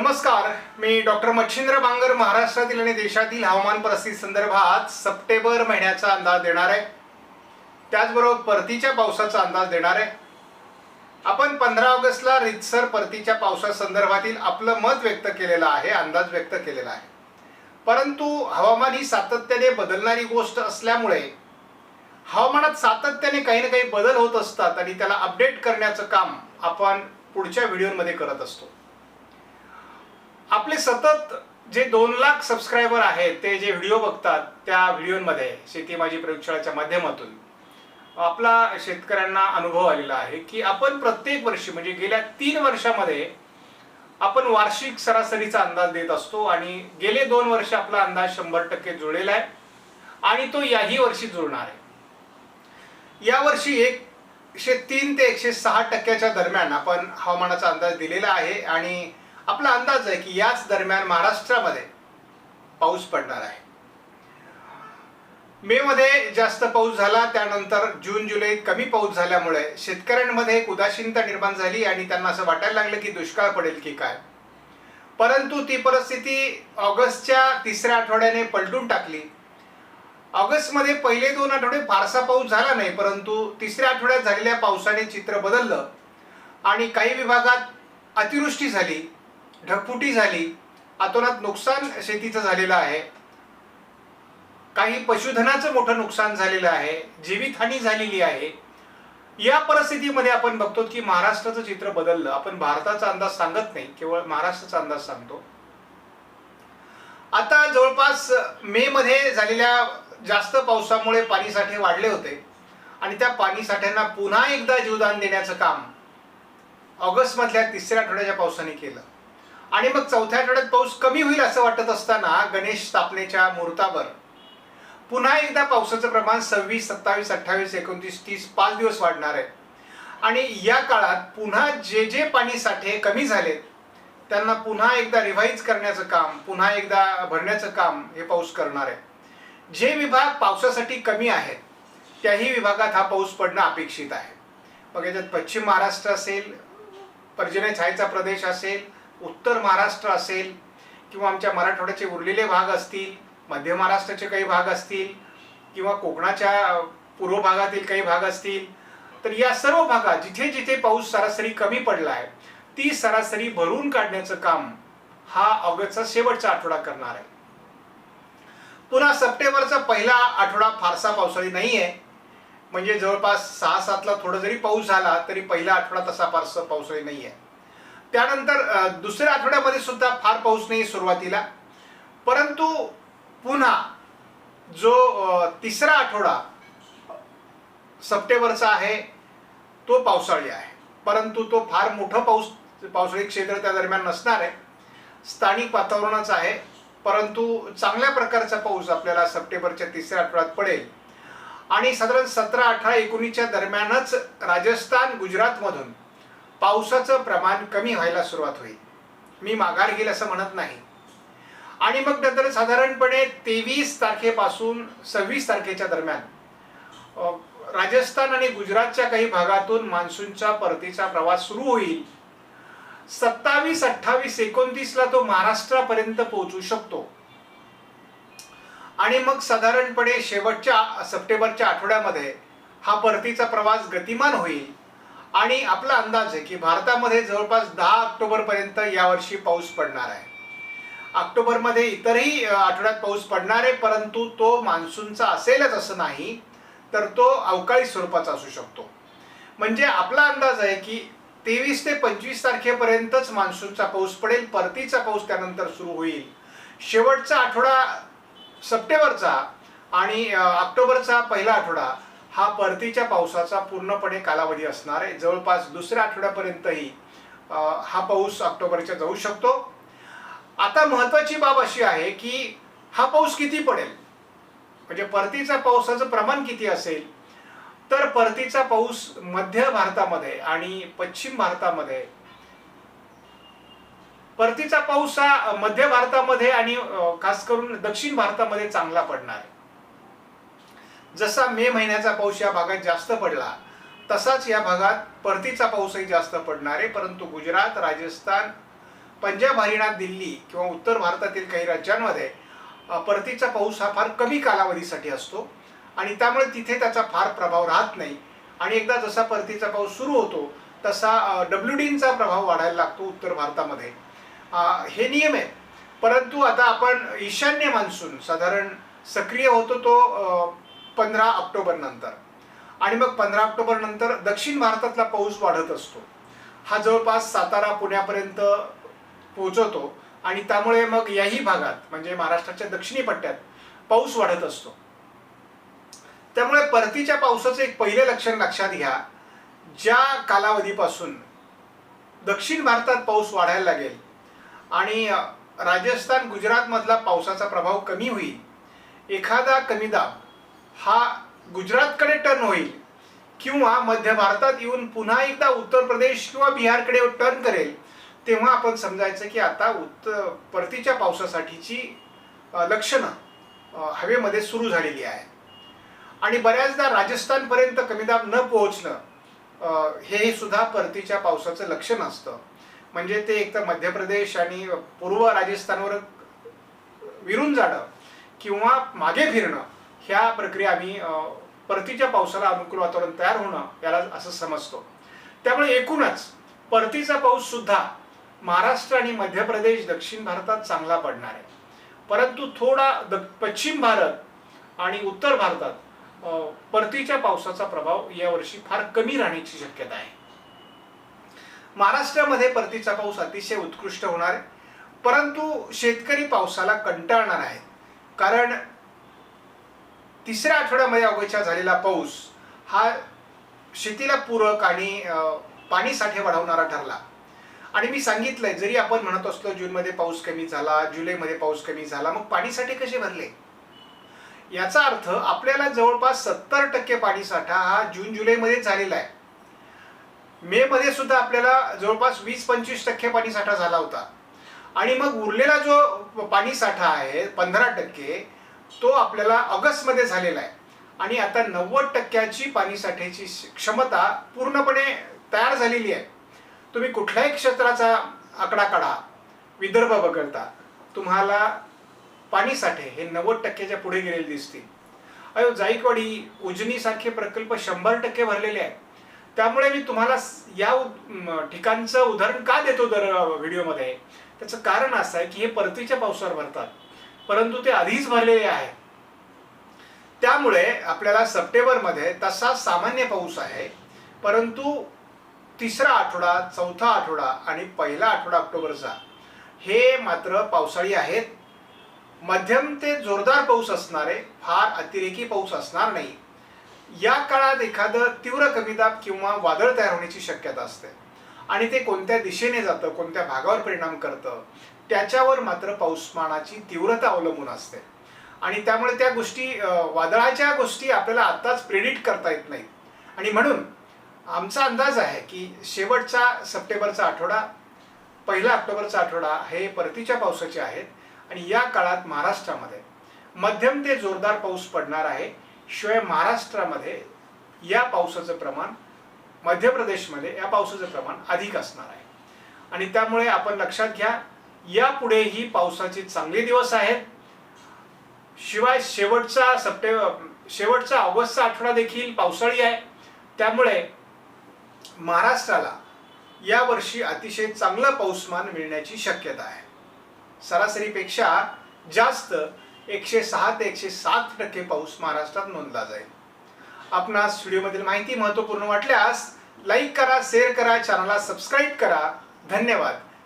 नमस्कार मी डॉक्टर मच्छिंद्र बांगर महाराष्ट्रातील आणि देशातील हवामान परिस्थिती संदर्भात सप्टेंबर महिन्याचा अंदाज देणार आहे. त्याचबरोबर परतीच्या पावसाचा अंदाज देणार आहे. आपण पंधरा ऑगस्टला रितसर परतीच्या पावसासंदर्भातील आपलं मत व्यक्त केलेलं आहे अंदाज व्यक्त केलेला आहे. परंतु हवामान ही सातत्याने बदलणारी गोष्ट असल्यामुळे हवामानात सातत्याने काही ना काही बदल होत असतात आणि त्याला अपडेट करण्याचं काम आपण पुढच्या व्हिडिओमध्ये करत असतो. आपले सतत जे दोन लाख सबस्क्रायबर आहेत ते जे व्हिडिओ बघतात त्या व्हिडिओमध्ये शेती माझी प्रयोगशाळेच्या माध्यमातून आपला शेतकऱ्यांना अनुभव आलेला आहे की आपण प्रत्येक वर्षी म्हणजे गेल्या तीन वर्षामध्ये आपण वार्षिक सरासरीचा अंदाज देत असतो आणि गेले दोन वर्ष आपला अंदाज शंभर टक्के जुळलेला आहे आणि तो याही वर्षी जुळणार आहे. यावर्षी एकशे तीन ते एकशे सहा टक्क्याच्या दरम्यान आपण हवामानाचा अंदाज दिलेला आहे आणि आपला अंदाज आहे की याच दरम्यान महाराष्ट्रामध्ये पाऊस पडणार आहे. मे मध्ये जास्त पाऊस झाला त्यानंतर जून जुलै कमी पाऊस झाल्यामुळे शेतकऱ्यांमध्ये एक उदासीनता निर्माण झाली आणि त्यांना असं वाटायला लागलं की दुष्काळ पडेल की काय. परंतु ती परिस्थिती ऑगस्टच्या तिसऱ्या आठवड्याने पलटून टाकली. ऑगस्टमध्ये पहिले दोन आठवडे फारसा पाऊस झाला नाही परंतु तिसऱ्या आठवड्यात झालेल्या पावसाने चित्र बदललं आणि काही विभागात अतिवृष्टी झाली. ढगफुटी झाली आतोनात नुकसान शेतीचं झालेलं आहे. काही पशुधनाचं मोठं नुकसान झालेलं आहे जीवितहानी झालेली आहे. या परिस्थितीमध्ये आपण बघतो की महाराष्ट्राचं चित्र बदललं. आपण भारताचा अंदाज सांगत नाही केवळ महाराष्ट्राचा अंदाज सांगतो. आता जवळपास मे मध्ये झालेल्या जास्त पावसामुळे पाणीसाठे वाढले होते. आणि त्या पाणीसाठ्यांना पुन्हा एकदा जीवदान देण्याचं काम ऑगस्ट मधल्या तिसऱ्या आठवड्याच्या पावसाने केलं. आणि मग चौथ्या आठवड्यात पाऊस कमी होईल असं वाटत असताना गणेश स्थापनेच्या मुहूर्तावर पुन्हा एकदा पावसाचं प्रमाण सव्वीस सत्तावीस अठ्ठावीस एकोणतीस तीस पाच दिवस वाढणार आहे. आणि या काळात पुन्हा जे जे पाणी साठे कमी झाले त्यांना पुन्हा एकदा रिव्हाइज करण्याचं काम पुन्हा एकदा भरण्याचं काम हे पाऊस करणार आहे. जे विभाग पावसासाठी कमी आहेत त्याही विभागात हा पाऊस पडणं अपेक्षित आहे. मग याच्यात पश्चिम महाराष्ट्र असेल पर्जन्य छायेचा प्रदेश असेल उत्तर महाराष्ट्र असेल किंवा आमच्या मराठवाड्याचे उरलेले भाग असतील मध्य महाराष्ट्राचे काही भाग असतील किंवा कोकणाच्या पूर्व भागातील काही भाग असतील तर या सर्व भागात जिथे जिथे पाऊस सरासरी कमी पडला आहे ती सरासरी भरून काढण्याचं काम हा ऑगस्टचा शेवटचा आठवडा करणार आहे. पुन्हा सप्टेंबरचा पहिला आठवडा फारसा पावसाळी नाही आहे म्हणजे जवळपास सहा सातला थोडं जरी पाऊस झाला तरी पहिला आठवडा तसा फारसा पावसाळी नाही आहे त्यानंतर दुसऱ्या आठवड्यामध्ये सुद्धा फार पाऊस नाही सुरुवातीला. परंतु पुन्हा जो तिसरा आठवडा सप्टेंबरचा आहे तो पावसाळी आहे. परंतु तो फार मोठं पाऊस पावसाळी क्षेत्र त्या दरम्यान नसणार आहे. स्थानिक वातावरणाचं आहे. परंतु चांगल्या प्रकारचा पाऊस आपल्याला सप्टेंबरच्या तिसऱ्या आठवड्यात पडेल. आणि साधारण सतरा अठरा एकोणीसच्या दरम्यानच राजस्थान गुजरातमधून पावसाचं प्रमाण कमी व्हायला सुरुवात होईल. मी माघार घेईल असं म्हणत नाही. आणि मग नंतर साधारणपणे तेवीस तारखेपासून सव्वीस तारखेच्या दरम्यान राजस्थान आणि गुजरातच्या काही भागातून मान्सूनचा परतीचा प्रवास सुरू होईल. सत्तावीस अठ्ठावीस एकोणतीसला तो महाराष्ट्रापर्यंत पोहोचू शकतो. आणि मग साधारणपणे शेवटच्या सप्टेंबरच्या आठवड्यामध्ये हा परतीचा प्रवास गतिमान होईल. आणि आपला अंदाज आहे की भारतामध्ये जवळपास दहा ऑक्टोबरपर्यंत यावर्षी पाऊस पडणार आहे. ऑक्टोबरमध्ये इतरही आठवड्यात पाऊस पडणार आहे परंतु तो मान्सूनचा असेलच असं नाही तर तो अवकाळी स्वरूपाचा असू शकतो. म्हणजे आपला अंदाज आहे की तेवीस ते पंचवीस तारखेपर्यंतच मान्सूनचा पाऊस पडेल परतीचा पाऊस त्यानंतर सुरू होईल. शेवटचा आठवडा सप्टेंबरचा आणि ऑक्टोबरचा पहिला आठवडा हा परतीच्या पावसाचा पूर्णपणे कालावधी असणार आहे. जवळपास दुसऱ्या आठवड्यापर्यंतही हा पाऊस ऑक्टोबरच्या जाऊ शकतो. आता महत्वाची बाब अशी आहे की हा पाऊस किती पडेल? म्हणजे परतीचा पावसाचं प्रमाण किती असेल? तर परतीचा पाऊस मध्य भारतामध्ये आणि पश्चिम भारतामध्ये परतीचा पाऊस हा मध्य भारतामध्ये आणि खास करून दक्षिण भारतामध्ये चांगला पडणार आहे. जसा मे महिन्याचा पाऊस या भागात जास्त पडला तसाच या भागात परतीचा पाऊसही जास्त पडणार आहे परंतु गुजरात राजस्थान पंजाब हरियाणा दिल्ली किंवा उत्तर भारतातील काही राज्यांमध्ये परतीचा पाऊस हा फार कमी कालावधीसाठी असतो आणि त्यामुळे तिथे त्याचा फार प्रभाव राहत नाही. आणि एकदा जसा परतीचा पाऊस सुरू होतो तसा डब्ल्यू डींचा प्रभाव वाढायला लागतो उत्तर भारतामध्ये. हे नियम आहेत. परंतु आता आपण ईशान्य मान्सून साधारण सक्रिय होतो तो पंधरा ऑक्टोबर नंतर. आणि मग पंधरा ऑक्टोबर नंतर दक्षिण भारतातला पाऊस वाढत असतो. हा जवळपास सातारा पुण्यापर्यंत पोहोचवतो आणि त्यामुळे मग याही भागात म्हणजे महाराष्ट्राच्या दक्षिणी पट्ट्यात पाऊस वाढत असतो. त्यामुळे परतीच्या पावसाचं एक पहिलं लक्षण लक्षात घ्या. ज्या कालावधीपासून दक्षिण भारतात पाऊस वाढायला लागेल आणि राजस्थान गुजरातमधला पावसाचा प्रभाव कमी होईल एखादा कमी दाब हा गुजरातकडे टर्न होईल. किंवा मध्य भारतात येऊन पुन्हा एकदा उत्तर प्रदेश किंवा बिहारकडे टर्न करेल. तेव्हा आपण समजायचं की आता उत्तर परतीच्या पावसासाठीची लक्षणं हवेमध्ये सुरू झालेली आहे आणि बऱ्याचदा राजस्थानपर्यंत कमीदाब न पोहोचणं हे सुद्धा परतीच्या पावसाचं लक्षण असतं. म्हणजे ते एक तर मध्य प्रदेश आणि पूर्व राजस्थानवर विरून जाणं किंवा मागे फिरणं ह्या प्रक्रिया आम्ही परतीच्या पावसाला अनुकूल वातावरण तयार होणं याला असं समजतो. त्यामुळे एकूणच परतीचा पाऊस सुद्धा महाराष्ट्र आणि मध्य प्रदेश दक्षिण भारतात चांगला पडणार आहे. परंतु थोडा द पश्चिम भारत आणि उत्तर भारतात परतीच्या पावसाचा प्रभाव यावर्षी फार कमी राहण्याची शक्यता आहे. महाराष्ट्रामध्ये परतीचा पाऊस अतिशय उत्कृष्ट होणार आहे. परंतु शेतकरी पावसाला कंटाळणार आहेत. कारण तिसऱ्या आठवड्यामध्ये अवघ्या झालेला पाऊस हा शेतीला पूरक आणि पाणी साठे वाढवणारा ठरला. आणि मी सांगितलंय जरी आपण म्हणत असलो जूनमध्ये पाऊस कमी झाला जुलैमध्ये पाऊस कमी झाला मग पाणी साठे कसे भरले? याचा अर्थ आपल्याला जवळपास सत्तर टक्के पाणी साठा हा जून जुलैमध्ये झालेला आहे. मे मध्ये सुद्धा आपल्याला जवळपास वीस पंचवीस टक्के पाणी साठा झाला होता. आणि मग उरलेला जो पाणी साठा आहे पंधरा टक्के तो आपल्याला ऑगस्टमध्ये झालेला आहे. आणि आता नव्वद टक्क्याची पाणी साठ्याची क्षमता पूर्णपणे तयार झालेली आहे. तुम्ही कुठल्याही क्षेत्राचा आकडा काढा विदर्भ वगळता तुम्हाला पाणी साठे हे नव्वद टक्क्याच्या पुढे गेलेले दिसतील. अयो जायकवाडी उजनीसारखे प्रकल्प शंभर टक्के भरलेले आहेत. त्यामुळे मी तुम्हाला या उ- ठिकाणचं उदाहरण का देतो दर व्हिडिओमध्ये? त्याचं कारण असं आहे की हे परतीच्या पावसावर भरतात. परंतु ते आधीच भरलेले आहे. त्यामुळे आपल्याला सप्टेंबरमध्ये तसा सामान्य पाऊस आहे. परंतु तिसरा आठवडा चौथा आठवडा आणि पहिला आठवडा ऑक्टोबरचा हे मात्र पावसाळी आहेत. मध्यम ते जोरदार पाऊस असणारे फार अतिरेकी पाऊस असणार नाही. या काळात एखादं तीव्र कमीदाब किंवा वादळ तयार होण्याची शक्यता असते. आणि ते कोणत्या दिशेने जातं कोणत्या भागावर परिणाम करतं त्याच्यावर मात्र पाऊसमानाची तीव्रता अवलंबून असते. आणि त्यामुळे त्या गोष्टी वादळाच्या गोष्टी आपल्याला आत्ताच प्रेडिक्ट करता येत नाहीत. आणि म्हणून आमचा अंदाज आहे की शेवटचा सप्टेंबरचा आठवडा पहिला ऑक्टोबरचा आठवडा हे परतीच्या पावसाचे आहेत. आणि या काळात महाराष्ट्रामध्ये मध्यम ते जोरदार पाऊस पडणार आहे. शिवाय महाराष्ट्रामध्ये या पावसाचं प्रमाण मध्य प्रदेशमध्ये या पावसाचं प्रमाण अधिक असणार आहे. आणि त्यामुळे आपण लक्षात घ्या यापुढेही पावसाचे चांगले दिवस आहेत. शिवाय शेवटचा सप्टेंबर शेवटचा ऑगस्टचा आठवडा देखील पावसाळी आहे. त्यामुळे महाराष्ट्राला यावर्षी अतिशय चांगलं पाऊसमान मिळण्याची शक्यता आहे. सरासरीपेक्षा जास्त एकशे सहा ते एकशे सात टक्के पाऊस महाराष्ट्रात नोंदला जाईल. आपणास व्हिडिओमधील माहिती महत्त्वपूर्ण वाटल्यास लाईक करा शेअर करा चॅनलला सबस्क्राईब करा. धन्यवाद.